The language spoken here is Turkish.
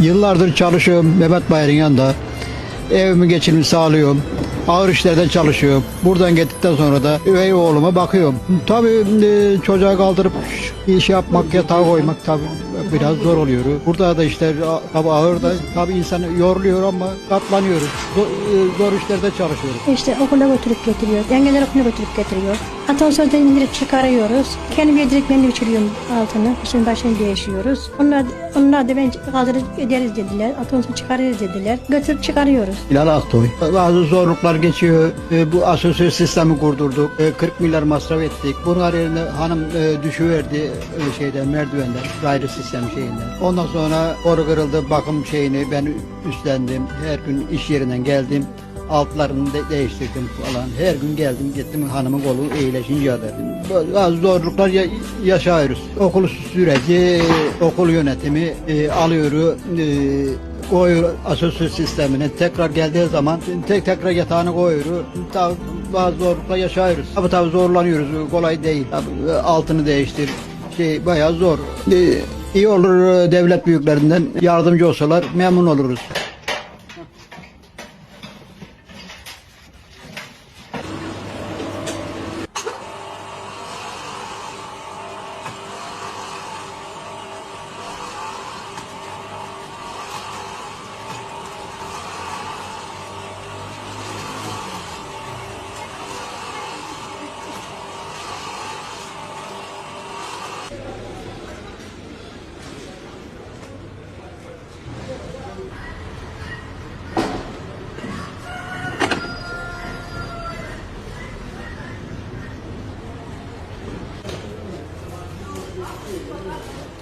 Yıllardır çalışıyorum Mehmet Bayar'ın yanında. Evimi geçimimi sağlıyorum. Ağır işlerden çalışıyorum. Buradan gittikten sonra da üvey oğluma bakıyorum. Tabii e, çocuğa kaldırıp iş yapmak, yatağa koymak tabii biraz zor oluyor. Burada da işler a- tabii ağır da tabii insanı yoruluyor ama katlanıyoruz. Zor, e, zor işlerde çalışıyoruz. İşte okula götürüp getiriyor. Yengeler okula götürüp getiriyor. Atasözde indirip çıkarıyoruz. Kendim yedirip ben de uçuruyorum altını. Üstünün başını değişiyoruz. Onlar, onlar da ben kaldırıp ederiz dediler. Atasözü çıkarırız dediler. Götürüp çıkarıyoruz. Bilal Aktoy. Bazı zorluklar geçiyor. E, bu asosyal sistemi kurdurduk. E, 40 milyar masraf ettik. Bunun yerine hanım e, düşüverdi e, şeyden merdivenden gayri sistem şeyinden. Ondan sonra oru kırıldı bakım şeyini ben üstlendim. Her gün iş yerinden geldim. Altlarını de değiştirdim falan. Her gün geldim gittim hanımın kolu iyileşince dedim. Böyle Bazı zorluklar ya- yaşıyoruz. Okul süreci, okul yönetimi e, alıyor. E, koyuyor asosyal sistemine tekrar geldiği zaman tek tekrar yatağını koyuyor. Tabii bazı zorluklar yaşıyoruz. Tabii tabii zorlanıyoruz. Kolay değil. Tabii altını değiştir. Şey bayağı zor. Ee, iyi olur e, devlet büyüklerinden yardımcı olsalar memnun oluruz. 分かった。